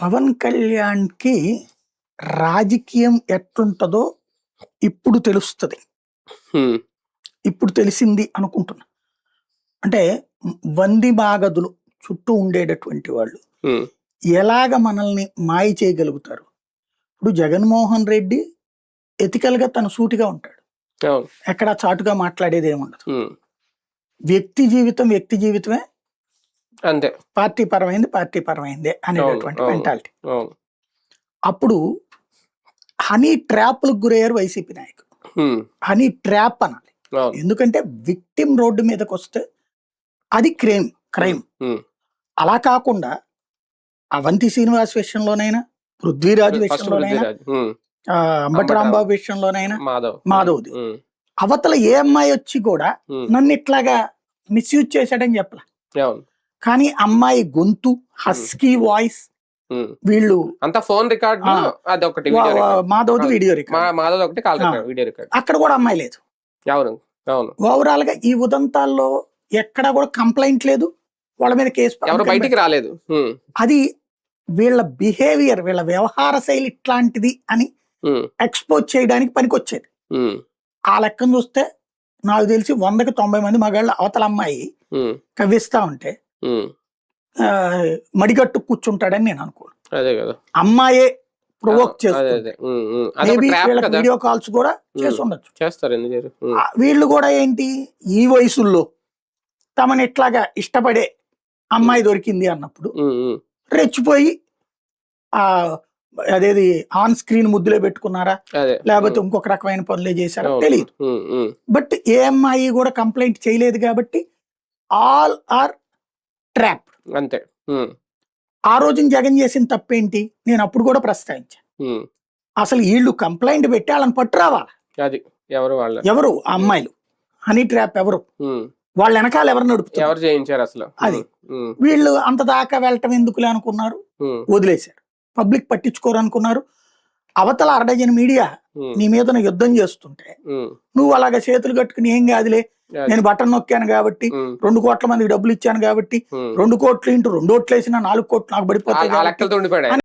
పవన్ కళ్యాణ్కి రాజకీయం ఎట్లుంటుందో ఇప్పుడు తెలుస్తుంది. ఇప్పుడు తెలిసింది అనుకుంటున్నా అంటే వంది బాగదులు చుట్టూ ఉండేటటువంటి వాళ్ళు. ఎలాగ మనల్ని మాయ చేయగలుగుతారు ఇప్పుడు జగన్మోహన్ రెడ్డి ఎథికల్గా తన సూటిగా ఉంటాడు ఎక్కడ చాటుగా మాట్లాడేది ఏముండదు. వ్యక్తి జీవితం వ్యక్తి జీవితమే అంతే. పార్టీ పరమైంది పార్టీ పరమైంది అనేటటువంటి. మెంటాలిటీ అప్పుడు హనీ ట్రాప్లకు గురయ్యారు వైసీపీ నాయకులు. హనీ ట్రాప్ అనాలి. ఎందుకంటే విక్టిమ్ రోడ్డు మీదకి వస్తే అది క్రైమ్ క్రైమ్. అలా కాకుండా అవంతి శ్రీనివాస్ విషయంలోనైనా పృథ్వీరాజు విషయంలోనైనా అంబటి రాంబాబు విషయంలోనైనా మాధవ్. మాధవ్ది. అవతల ఏ అమ్మాయి వచ్చి కూడా. నన్ను ఇట్లాగా మిస్యూజ్ చేశాడని చెప్పలే. కానీ అమ్మాయి గొంతు హస్కీ వాయిస్ హ్మ్. వీళ్ళు అంత ఫోన్ రికార్డ్ ఆ. అది ఒకటి వా- వీడియో వా- రికార్డ్ మాధవ్ది. వీడియో రికార్డ్ మాధవ్ ఒకటి వీడియో రికార్డ్ అక్కడ కూడా అమ్మాయి లేదు అవును అవును ఓవరాల్గా ఈ ఉదంతాల్లో ఎక్కడా కూడా కంప్లైంట్ లేదు వాళ్ళ మీద కేసు ఎవరు బయటికి రాలేదు హ్మ్. అది వీళ్ళ బిహేవియర్ వీళ్ళ వ్యవహార శైలి ఇట్లాంటిది అని. ఎక్స్పోజ్ చేయడానికి పనికొచ్చేది. ఆ లెక్కను చూస్తే నాకు తెలిసి వందకి తొంభై మంది మగాళ్ళ అవతల అమ్మాయి. కవ్విస్తా ఉంటే మడిగట్టు కూర్చుంటాడని నేను అనుకోను. అదే కదా. అమ్మాయే ప్రొవోక్ చేస్తుంది. వీడియో కాల్స్ కూడా చేసి. ఉండొచ్చు. చేస్తారు వీళ్ళు కూడా ఏంటి? ఈ వయసుల్లో తమని ఇట్లాగా ఇష్టపడే అమ్మాయి దొరికింది అన్నప్పుడు. రెచ్చిపోయి ఆ అదేది ఆన్ స్క్రీన్ ముద్దులే పెట్టుకున్నారా? లేకపోతే. ఇంకొక రకమైన పనులే చేశారా. తెలియదు. బట్ ఏ అమ్మాయి కూడా కంప్లైంట్ చేయలేదు కాబట్టి ఆల్ ఆర్ ట్రాప్. అంతే. ఆ రోజున జగన్ చేసిన తప్పేంటి? నేను అప్పుడు కూడా ప్రస్తావించాను. అసలు వీళ్ళు కంప్లైంట్ పెట్టి వాళ్ళని పట్టు రావాలి అది. ఎవరు వాళ్ళ ఎవరు? ఆ అమ్మాయిలు. హనీ ట్రాప్ ఎవరు. వాళ్ళ వెనకాల ఎవరు నడుపుతారు ఎవరు చేయించారు అసలు? అది. వీళ్ళు అంత దాకా వెళ్ళటం ఎందుకులే అనుకున్నారు. వదిలేశారు. పబ్లిక్ పట్టించుకోరు అనుకున్నారు. అవతల అరడజన్ మీడియా. నీ మీద యుద్ధం చేస్తుంటే. నువ్వు అలాగ చేతులు కట్టుకుని ఏం కాదులే. నేను బటన్ నొక్కాను కాబట్టి. రెండు కోట్ల మందికి డబ్బులు ఇచ్చాను కాబట్టి. రెండు కోట్లు ఇంటూ రెండు ఓట్లు వేసినా నాలుగు కోట్లు నాకు పడిపోతాయి